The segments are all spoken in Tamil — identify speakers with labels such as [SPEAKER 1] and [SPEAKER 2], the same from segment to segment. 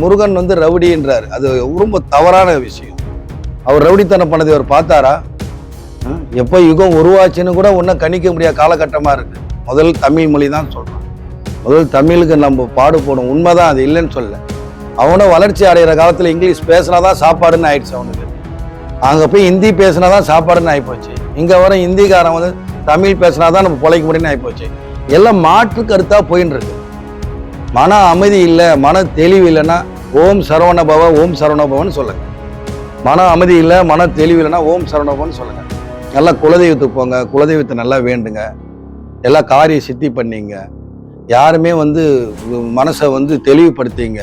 [SPEAKER 1] முருகன் வந்து ரவுடின்றார் அது ரொம்ப தவறான விஷயம். அவர் ரவுடித்தனம் பண்ணதை அவர் பார்த்தாரா? எப்போ யுகம் உருவாச்சுன்னு கூட ஒன்றும் கணிக்க முடியாத காலகட்டமாக இருக்குது முதல் தமிழ் மொழி தான் சொல்கிறான் முதல் தமிழுக்கு நம்ம பாடுபடும் உண்மைதான் அது இல்லைன்னு சொல்ல அவனும் வளர்ச்சி அடைகிற காலத்தில் இங்கிலீஷ் பேசினா தான் சாப்பாடுன்னு ஆயிடுச்சு அவனுக்கு. அங்கே போய் ஹிந்தி பேசினா தான் சாப்பாடுன்னு ஆகிப்போச்சு இங்கே வர ஹிந்திக்காரன் வந்து தமிழ் பேசினா தான் நம்ம பிழைக்க முடியும்னு ஆகிப்போச்சு எல்லாம் மாற்று கருத்தாக போயின்னு இருக்கு. மன அமைதி இல்லை மன தெளிவு இல்லைன்னா ஓம் சரவண பவ ஓம் சரவண பவன் சொல்லுங்க. மன அமைதி இல்லை மன தெளிவு இல்லைன்னா ஓம் சரவண பவன் சொல்லுங்க. நல்லா குலதெய்வத்துக்கு போங்க குலதெய்வத்தை நல்லா வேண்டுங்க. எல்லா காரிய சித்தி பண்ணிங்க. யாருமே வந்து மனசை வந்து தெளிவுபடுத்திங்க.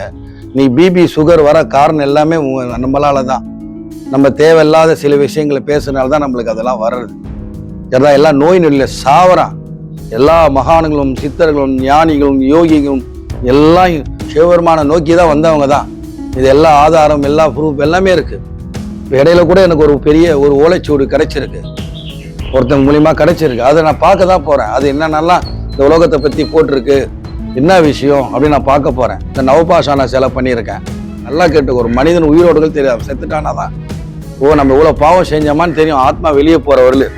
[SPEAKER 1] நீ பிபி சுகர் வர காரணம் எல்லாமே நம்மளால தான். நம்ம தேவையில்லாத சில விஷயங்களை பேசுனால தான் நம்மளுக்கு அதெல்லாம் வர்றது. எல்லாம் எல்லாம் நோய் நொடியில் சாவறான். எல்லா மகான்களும் சித்தர்களும் ஞானிகளும் யோகிகளும் எல்லாம் சிவபெருமானை நோக்கி தான் வந்தவங்க தான் இது எல்லா ஆதாரம் எல்லா ப்ரூஃப் எல்லாமே இருக்குது இடையில கூட எனக்கு ஒரு பெரிய ஒரு ஓலைச்சூடு கிடைச்சிருக்கு. ஒருத்தன் மூலியமா கிடைச்சிருக்கு. அதை நான் பார்க்க தான் போகிறேன் அது என்னென்னலாம் இந்த உலகத்தை பற்றி போட்டிருக்கு என்ன விஷயம் அப்படின்னு நான் பார்க்க போகிறேன் இந்த நவபாஷான சிலை பண்ணியிருக்கேன். நல்லா கேட்டு ஒரு மனிதன் உயிரோடுகள் தெரியாது செத்துட்டானா தான் ஓ நம்ம இவ்வளோ பாவம் செஞ்சோமான்னு தெரியும். ஆத்மா வெளியே போகிற போறவர்கள்.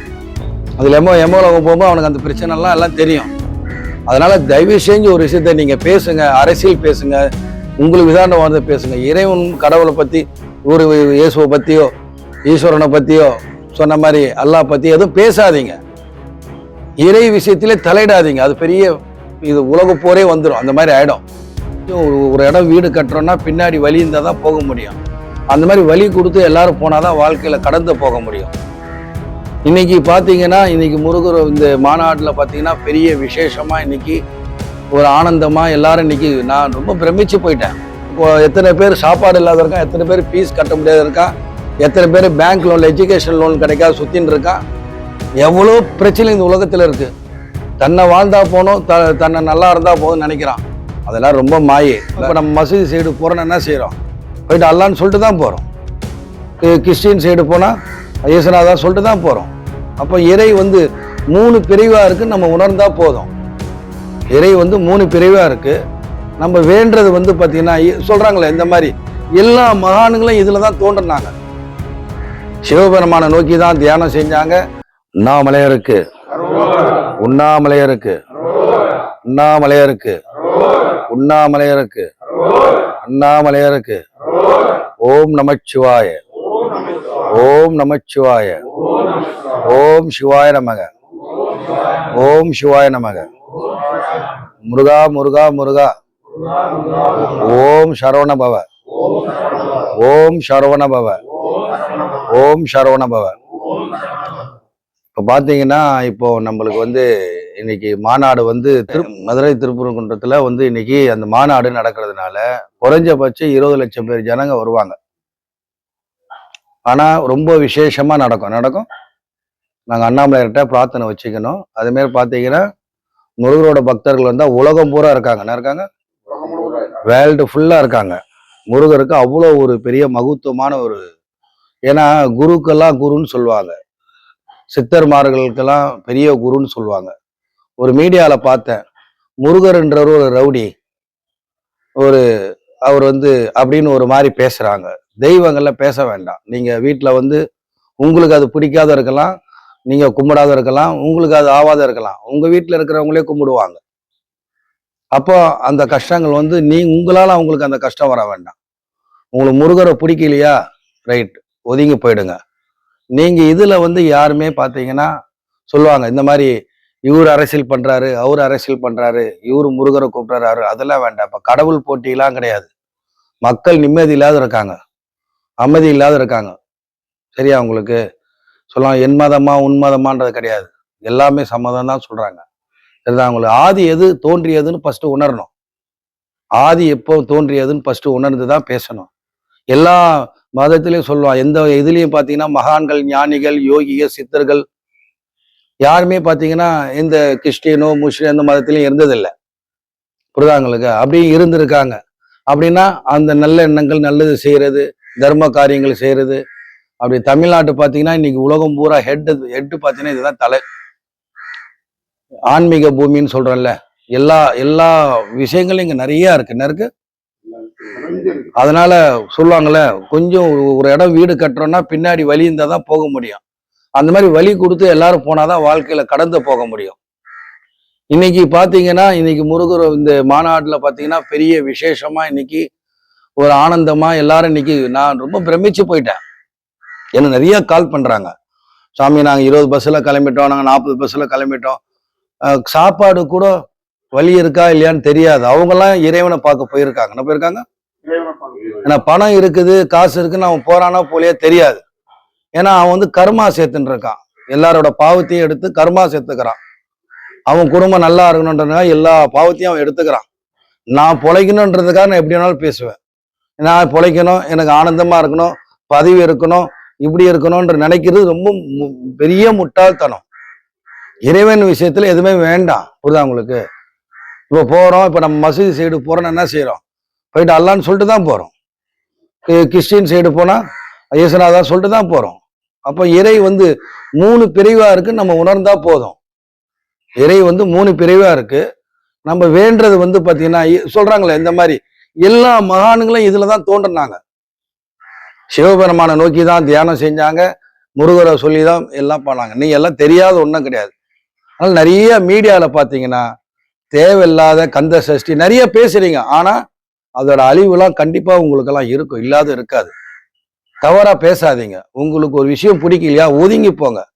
[SPEAKER 1] அதில் எமோ எமோலோகம் போகும்போது அவனுக்கு அந்த பிரச்சனைலாம் எல்லாம் தெரியும். அதனால தயவு செஞ்சு ஒரு விஷயத்த நீங்க பேசுங்க அரசியல் பேசுங்க உங்களுக்கு விதாண்ட வந்து பேசுங்க. இறைவன் கடவுளை பத்தி ஒரு இயேசுவை பத்தியோ ஈஸ்வரனை பத்தியோ சொன்ன மாதிரி அல்லாஹ் பத்தி எதுவும் பேசாதீங்க. இறை விஷயத்திலே தலையிடாதீங்க. அது பெரிய இது உலக போரே வந்துடும் அந்த மாதிரி ஆயிடும். ஒரு ஒரு இடம் வீடு கட்டுறோம்னா பின்னாடி வழி இருந்தால் தான் போக முடியும். அந்த மாதிரி வழி கொடுத்து எல்லாரும் போனாதான் வாழ்க்கையில கடந்து போக முடியும். இன்னைக்கு பார்த்தீங்கன்னா இன்னைக்கு முருகர் இந்த மாநாட்டில் பார்த்தீங்கன்னா பெரிய விசேஷமாக இன்னைக்கு ஒரு ஆனந்தமாக எல்லாரும் இன்னைக்கு நான் ரொம்ப பிரமிச்சு போயிட்டேன். இப்போ எத்தனை பேர் சாப்பாடு இல்லாத இருக்கான் எத்தனை பேர் ஃபீஸ் கட்ட முடியாத இருக்கான் எத்தனை பேர் பேங்க் லோன் எஜுகேஷன் லோன் கிடைக்காத சுற்றின்னு இருக்கான். எவ்வளோ பிரச்சனை இந்த உலகத்தில் இருக்குது தன்னை வாழ்ந்தா போனோம் த தன்னை நல்லா இருந்தால் போதும்னு நினைக்கிறான். அதெல்லாம் ரொம்ப மாயே. இப்போ நம்ம மசூதி சைடு போறோம்னா என்ன செய்கிறோம் போயிட்டு அல்லான்னு சொல்லிட்டு தான் போகிறோம் கி- கிறிஸ்டின் சைடு போனால் இயேசுநாதா சொல்லிட்டு தான் போகிறோம் அப்போ இறை வந்து மூணு பிரிவாக இருக்கு நம்ம உணர்ந்தால் போதும். இறை வந்து மூணு பிரிவாக இருக்குது நம்ம வேண்டது வந்து பார்த்திங்கன்னா சொல்கிறாங்களே இந்த மாதிரி எல்லா மகான்களும் இதில் தான் தோன்றினாங்க. சிவபெருமானை நோக்கி தான் தியானம் செஞ்சாங்க. உண்ணாமலையருக்கு உண்ணாமலையருக்கு உண்ணாமலையருக்கு உண்ணாமலையருக்கு அண்ணாமலையருக்கு ஓம் நமச்சிவாய. ஓம் நமச்சிவாய. ஓம் சிவாய நமக. ஓம் சிவாய நமக. முருகா முருகா முருகா. ஓம் சரவண பவ. ஓம் சரவண பவ. ஓம் சரவண பவ. இப்போ பார்த்தீங்கன்னா இப்போ நம்மளுக்கு வந்து இன்னைக்கு மாநாடு வந்து திரு மதுரை திருப்பரங்குன்றத்தில் வந்து இன்னைக்கு அந்த மாநாடு நடக்கிறதுனால குறைஞ்சபட்சம் இருபது லட்சம் பேர் ஜனங்க வருவாங்க. ஆனால் ரொம்ப விசேஷமாக நடக்கும். நடக்கும். நாங்கள் அண்ணாமலையர்கிட்ட பிரார்த்தனை வச்சுக்கணும். அதுமாரி பார்த்தீங்கன்னா முருகரோட பக்தர்கள் வந்தால் உலகம் பூரா இருக்காங்க. என்ன இருக்காங்க? வேர்ல்டு ஃபுல்லாக இருக்காங்க. முருகருக்கு அவ்வளோ ஒரு பெரிய மகத்துவமான ஒரு ஏன்னா குருக்கெல்லாம் குருன்னு சொல்லுவாங்க. சித்தர்மார்களுக்கெல்லாம் பெரிய குருன்னு சொல்லுவாங்க. ஒரு மீடியாவில் பார்த்தேன். முருகர்ன்றவர் ஒரு ரவுடி. ஒரு அவர் வந்து அப்படின்னு ஒரு மாதிரி பேசுகிறாங்க தெய்வங்கள்ல பேச வேண்டாம். நீங்கள் வீட்டில் வந்து உங்களுக்கு அது பிடிக்காத இருக்கலாம் நீங்கள் கும்பிடாத இருக்கலாம் உங்களுக்கு அது ஆவாத இருக்கலாம். உங்கள் வீட்டில் இருக்கிறவங்களே கும்பிடுவாங்க. அப்போ அந்த கஷ்டங்கள் வந்து நீ உங்களால் அவங்களுக்கு அந்த கஷ்டம் வர வேண்டாம். உங்களுக்கு முருகரை பிடிக்கலையா? ரைட் ஒதுங்கி போயிடுங்க. நீங்கள் இதில் வந்து யாருமே பார்த்தீங்கன்னா சொல்லுவாங்க இந்த மாதிரி இவர் அரசியல் பண்ணுறாரு அவர் அரசியல் பண்ணுறாரு இவர் முருகரை கூப்பிட்றாரு அதெல்லாம் வேண்டாம். இப்போ கடவுள் போட்டியெல்லாம் கிடையாது. மக்கள் நிம்மதி இல்லாத இருக்காங்க அமைதி இல்லாத இருக்காங்க சரியா உங்களுக்கு? சொல்லலாம் என் மதமா உன் மதமான்றது கிடையாது. எல்லாமே சம்மதம் தான் சொல்றாங்க. சரிதான் உங்களுக்கு ஆதி எது தோன்றியதுன்னு ஃபர்ஸ்ட் உணரணும். ஆதி எப்போ தோன்றியதுன்னு ஃபர்ஸ்ட் உணர்ந்து தான் பேசணும். எல்லா மதத்திலையும் சொல்லுவான் எந்த இதுலையும் பார்த்தீங்கன்னா மகான்கள் ஞானிகள் யோகிகள் சித்தர்கள் யாருமே பார்த்தீங்கன்னா இந்த கிறிஸ்டியனோ முஸ்லீம் எந்த மதத்திலையும் இருந்ததில்லை. புரிதாங்களுக்கு அப்படியும் இருந்திருக்காங்க. அப்படின்னா அந்த நல்ல எண்ணங்கள் நல்லது செய்யறது தர்ம காரியங்கள் செய்யறது அப்படி தமிழ்நாட்டு பார்த்தீங்கன்னா இன்னைக்கு உலகம் பூரா ஹெட் ஹெட்டு பார்த்தீங்கன்னா இதுதான் தலை. ஆன்மீக பூமின்னு சொல்றோம்ல எல்லா எல்லா விஷயங்களும் இங்கே நிறைய இருக்கு. என்ன இருக்கு? அதனால சொல்லுவாங்கல்ல கொஞ்சம் ஒரு இடம் வீடு கட்டுறோம்னா பின்னாடி வழி இருந்தால் தான் போக முடியும். அந்த மாதிரி வழி கொடுத்து எல்லாரும் போனாதான் வாழ்க்கையில கடந்து போக முடியும். இன்னைக்கு பாத்தீங்கன்னா இன்னைக்கு முருகர் இந்த மாநாட்டில் பாத்தீங்கன்னா பெரிய விசேஷமா இன்னைக்கு ஒரு ஆனந்தமா எல்லாரும் இன்னைக்கு நான் ரொம்ப பிரமிச்சு போயிட்டேன். என்ன நிறைய கால் பண்றாங்க. சாமி நாங்க இருபது பஸ்ல கிளம்பிட்டோம் நாங்க நாற்பது பஸ்ல கிளம்பிட்டோம். சாப்பாடு கூட வழி இருக்கா இல்லையான்னு தெரியாது. அவங்கெல்லாம் இறைவனை பார்க்க போயிருக்காங்க. என்ன போயிருக்காங்க. ஏன்னா பணம் இருக்குது காசு இருக்குன்னு அவன் போறானா போலியே தெரியாது. ஏன்னா அவன் வந்து கர்மா சேர்த்துன்னு இருக்கான். எல்லாரோட பாவத்தையும் எடுத்து கர்மா சேர்த்துக்கிறான். அவன் குடும்பம் நல்லா இருக்கணுன்றதுக்காக எல்லா பாவத்தையும் அவன் எடுத்துக்கிறான். நான் பொழைக்கணுன்றதுக்காக நான் எப்படி வேணாலும் பேசுவேன். நான் பொழைக்கணும் எனக்கு ஆனந்தமாக இருக்கணும் பதவி இருக்கணும் இப்படி இருக்கணும்ன்ற நினைக்கிறது ரொம்ப மு- பெரிய முட்டாள்தனம். இறைவன் விஷயத்தில் எதுவுமே வேண்டாம். புரிதா உங்களுக்கு? இப்போ போகிறோம் இப்போ நம்ம மசூதி சைடு போறோம்னா என்ன செய்கிறோம் போயிட்டு அல்லான்னு சொல்லிட்டு தான் போகிறோம் கிறிஸ்டின் சைடு போனால் இயேசுநாதா சொல்லிட்டு தான் போகிறோம் அப்போ இறை வந்து மூணு பிரிவாக இருக்குன்னு நம்ம உணர்ந்தா போதும். இறை வந்து மூணு பிரிவா இருக்கு. நம்ம வேண்டது வந்து பாத்தீங்கன்னா இ- சொல்றாங்களே இந்த மாதிரி எல்லா மகான்களும் இதுல தான் தோன்றினாங்க. சிவபெருமானை நோக்கி தான் தியானம் செஞ்சாங்க. முருகரை சொல்லி தான் எல்லாம் பண்ணாங்க. நீ எல்லாம் தெரியாத ஒன்றும் கிடையாது. அதனால நிறைய மீடியாவில் பார்த்தீங்கன்னா தேவையில்லாத கந்த சஷ்டி நிறைய பேசுறீங்க. ஆனா அதோட அழிவுலாம் கண்டிப்பா உங்களுக்கெல்லாம் இருக்கும். இல்லாத இருக்காது. தவறா பேசாதீங்க. உங்களுக்கு ஒரு விஷயம் பிடிக்கலையா ஒதுங்கி போங்க.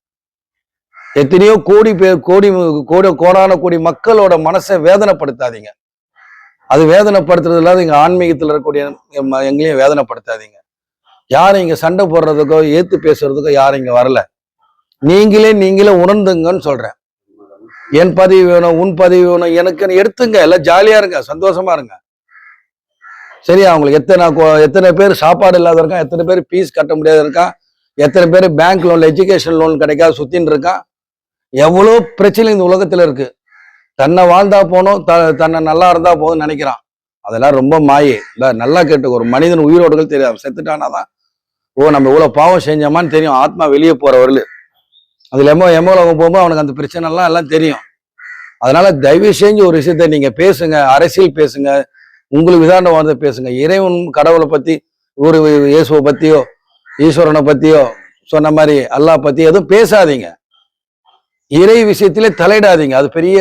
[SPEAKER 1] எத்தனையோ கோடி பேர் கோடி கோடி கோடான கோடி மக்களோட மனசை வேதனைப்படுத்தாதீங்க. அது வேதனைப்படுத்துறது இல்லாத எங்கள் ஆன்மீகத்தில் இருக்கக்கூடிய எங்களையும் வேதனைப்படுத்தாதீங்க. யாரும் இங்கே சண்டை போடுறதுக்கோ ஏத்து பேசுறதுக்கோ யாரும் இங்கே வரல. நீங்களே நீங்களே உணர்ந்துங்கன்னு சொல்கிறேன் என் பதவி வேணும் உன் பதவி வேணும் எனக்குன்னு எடுத்துங்க. எல்லாம் ஜாலியாக இருங்க சந்தோஷமா இருங்க. சரியா? அவங்களுக்கு எத்தனை கோ- எத்தனை பேர் சாப்பாடு இல்லாத இருக்கான் எத்தனை பேர் ஃபீஸ் கட்ட முடியாத இருக்கான் எத்தனை பேர் பேங்க் லோன் எஜுகேஷன் லோன் கிடைக்காது சுத்தின்னு இருக்கான். எவ்வளோ பிரச்சனை இந்த உலகத்துல இருக்கு. தன்னை வாழ்ந்தா போனோம் த தன்னை நல்லா இருந்தா போதும் நினைக்கிறான். அதெல்லாம் ரொம்ப மாயே. இல்லை நல்லா கேட்டு ஒரு மனிதன் உயிரோடுகள் தெரியாது செத்துட்டானா தான் ஓ நம்ம இவ்வளோ பாவம் செஞ்சோமான்னு தெரியும். ஆத்மா வெளியே போறவர்கள். அதுல எமோ உலகம் போகும்போது அவனுக்கு அந்த பிரச்சனைலாம் எல்லாம் தெரியும். அதனால தயவு செஞ்சு ஒரு விஷயத்த நீங்க பேசுங்க அரசியல் பேசுங்க உங்களுக்கு விதாண்ட வாழ்ந்த பேசுங்க. இறைவன் கடவுளை பத்தி ஒரு இயேசுவை பத்தியோ ஈஸ்வரனை பத்தியோ சொன்ன மாதிரி அல்லாஹ் பத்தி எதுவும் பேசாதீங்க. இறை விஷயத்திலே தலையிடாதீங்க. அது பெரிய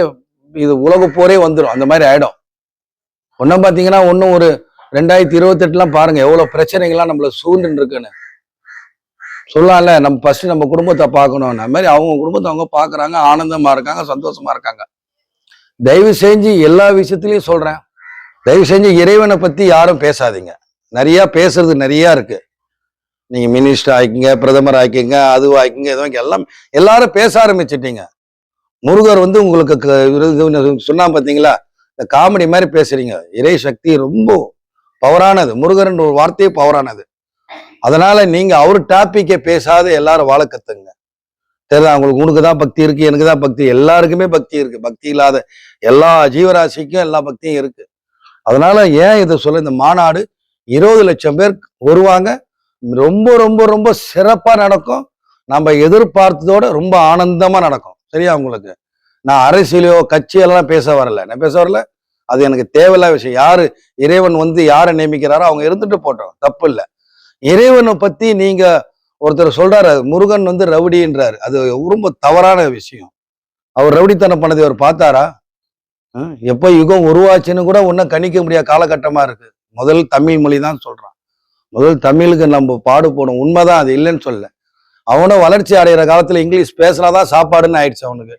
[SPEAKER 1] இது உலக போரே வந்துடும் அந்த மாதிரி ஆயிடும். ஒன்றும் பார்த்தீங்கன்னா ஒன்றும் ஒரு ரெண்டாயிரத்தி இருபத்தெட்டுலாம் பாருங்க. எவ்வளோ பிரச்சனைகள்லாம் நம்மள சூழ்ந்துட்டு இருக்குன்னு சொல்லலாம்ல நம்ம ஃபர்ஸ்ட் நம்ம குடும்பத்தை பார்க்கணும். அந்த மாதிரி அவங்க குடும்பத்தை அவங்க பார்க்குறாங்க. ஆனந்தமா இருக்காங்க சந்தோஷமா இருக்காங்க. தயவு செஞ்சு எல்லா விஷயத்துலையும் சொல்றேன். தயவு செஞ்சு இறைவனை பத்தி யாரும் பேசாதீங்க. நிறைய பேசுறது நிறைய இருக்கு. நீங்க மினிஸ்டர் ஆக்கிங்க பிரதமர் ஆக்கிங்க அது ஆக்கிங்க எதுவும் எல்லாம் எல்லாரும் பேச ஆரம்பிச்சிட்டீங்க. முருகர் வந்து உங்களுக்கு சொன்னா பாத்தீங்களா? இந்த காமெடி மாதிரி பேசுறீங்க. இறை சக்தி ரொம்ப பவரானது. முருகர்ன்ற ஒரு வார்த்தையே பவரானது. அதனால நீங்க அவர் டாப்பிக்கை பேசாத எல்லாரும் வாழ கத்துங்க. தெரியுதா? உங்களுக்கு உனக்கு தான் பக்தி இருக்கு எனக்கு தான் பக்தி. எல்லாருக்குமே பக்தி இருக்கு. பக்தி இல்லாத எல்லா ஜீவராசிக்கும் எல்லா பக்தியும் இருக்கு. அதனால ஏன் இதை சொல்ல இந்த மாநாடு இருபது லட்சம் பேர் வருவாங்க. ரொம்ப ரொம்ப ரொம்ப சிறப்பாக நடக்கும். நம்ம எதிர்பார்த்ததோட ரொம்ப ஆனந்தமாக நடக்கும். சரியா உங்களுக்கு? நான் அரசியலையோ கட்சியெல்லாம் பேச வரல. நான் பேச வரல. அது எனக்கு தேவையில்லாத விஷயம். யாரு இறைவன் வந்து யாரை நியமிக்கிறாரோ அவங்க இருந்துட்டு போட்டோம். தப்பு இல்லை. இறைவனை பத்தி நீங்க ஒருத்தர் சொல்றாரு முருகன் வந்து ரவுடின்றாரு. அது ரொம்ப தவறான விஷயம். அவர் ரவுடித்தனம் பண்ணதை அவர் பார்த்தாரா? எப்போ யுகம் உருவாச்சுன்னு கூட ஒன்றும் கணிக்க முடியாத காலகட்டமா இருக்கு. முதல் தமிழ் மொழி தான் சொல்றான். முதல் தமிழுக்கு நம்ம பாடு போடும் உண்மைதான் அது இல்லைன்னு சொல்ல அவனும் வளர்ச்சி அடைகிற காலத்துல இங்கிலீஷ் பேசினாதான் சாப்பாடுன்னு ஆயிடுச்சு அவனுக்கு.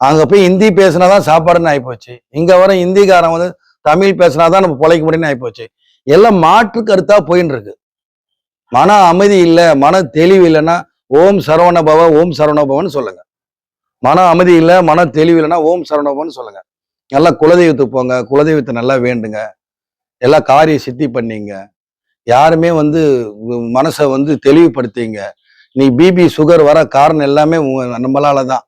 [SPEAKER 1] அங்க போய் ஹிந்தி பேசினாதான் சாப்பாடுன்னு ஆகிப்போச்சு இங்க வர ஹிந்திக்காரன் வந்து தமிழ் பேசினாதான் நம்ம பொழைக்க முடியும்னு ஆகிப்போச்சு எல்லாம் மாற்று கருத்தா போயின்னு இருக்கு மன அமைதி இல்ல மன தெளிவு இல்லைன்னா ஓம் சரவண பவ ஓம் சரவணபவான்னு சொல்லுங்க. மன அமைதி இல்லை மன தெளிவு இல்லைன்னா ஓம் சரணபவான்னு சொல்லுங்க. நல்லா குலதெய்வத்துக்கு போங்க குலதெய்வத்தை நல்லா வேண்டுங்க. எல்லா காரியம் சித்தி பண்ணிங்க. யாருமே வந்து மனசை வந்து தெளிவுபடுத்திங்க. நீ பிபி சுகர் வர காரணம் எல்லாமே நம்மளால தான்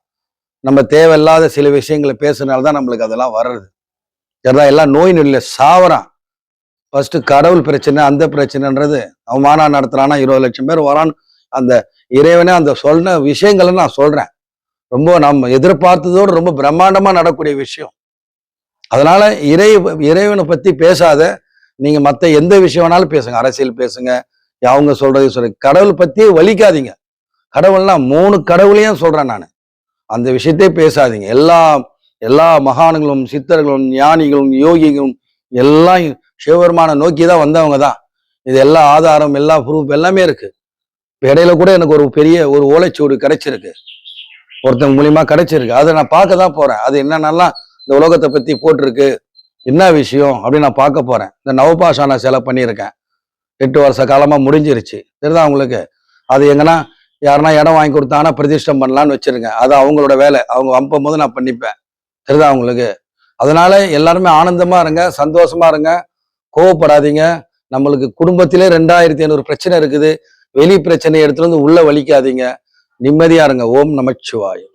[SPEAKER 1] நம்ம தேவையில்லாத சில விஷயங்களை பேசுனால தான் நம்மளுக்கு அதெல்லாம் வர்றது. சரிதா எல்லாம் நோய் நொடியில சாவறான். ஃபர்ஸ்ட் கடவுள் பிரச்சனை அந்த பிரச்சனைன்றது அவன் மானா நடத்துறானா இருபது லட்சம் பேர் வரான்னு அந்த இறைவனே அந்த சொன்ன விஷயங்களை நான் சொல்றேன். ரொம்ப நம்ம எதிர்பார்த்ததோடு ரொம்ப பிரம்மாண்டமா நடக்கூடிய விஷயம். அதனால இறை இறைவனை பத்தி பேசாத நீங்க மற்ற எந்த விஷயம் வேணாலும் பேசுங்க. அரசியல் பேசுங்க. அவங்க சொல்றது சொல்ற கடவுள் பற்றியே வலிக்காதீங்க. கடவுள்னா மூணு கடவுளையும் சொல்றேன் நான். அந்த விஷயத்தையே பேசாதீங்க. எல்லா எல்லா மகான்களும் சித்தர்களும் ஞானிகளும் யோகிகளும் எல்லாம் சிவபெருமானை நோக்கி தான் வந்தவங்க தான் இது எல்லா ஆதாரம் எல்லா ப்ரூஃப் எல்லாமே இருக்கு. இடையில கூட எனக்கு ஒரு பெரிய ஒரு ஓலைச்சுவடு கிடைச்சிருக்கு. ஒருத்தங்க மூலியமா கிடைச்சிருக்கு. அதை நான் பார்க்க தான் போறேன். அது என்னென்னலாம் இந்த உலகத்தை பத்தி போட்டிருக்கு. என்ன விஷயம் அப்படின்னு நான் பார்க்க போறேன். இந்த நவபாஷான சிலை பண்ணியிருக்கேன். எட்டு வருஷ காலமா முடிஞ்சிருச்சு. தெரியுதா உங்களுக்கு? அது எங்கன்னா யாருன்னா இடம் வாங்கி கொடுத்தாங்கன்னா பிரதிஷ்டம் பண்ணலாம்னு வச்சிருங்க. அது அவங்களோட வேலை. அவங்க வம்பும் போது நான் பண்ணிப்பேன். தெரியுதா உங்களுக்கு? அதனால எல்லாருமே ஆனந்தமா இருங்க சந்தோஷமா இருங்க. கோவப்படாதீங்க. நம்மளுக்கு குடும்பத்திலே ரெண்டாயிரத்தி ஐநூறு பிரச்சனை இருக்குது. வெளி பிரச்சனை எடுத்துட்டு வந்து உள்ள வலிக்காதீங்க. நிம்மதியா இருங்க. ஓம் நமச்சிவாயம்.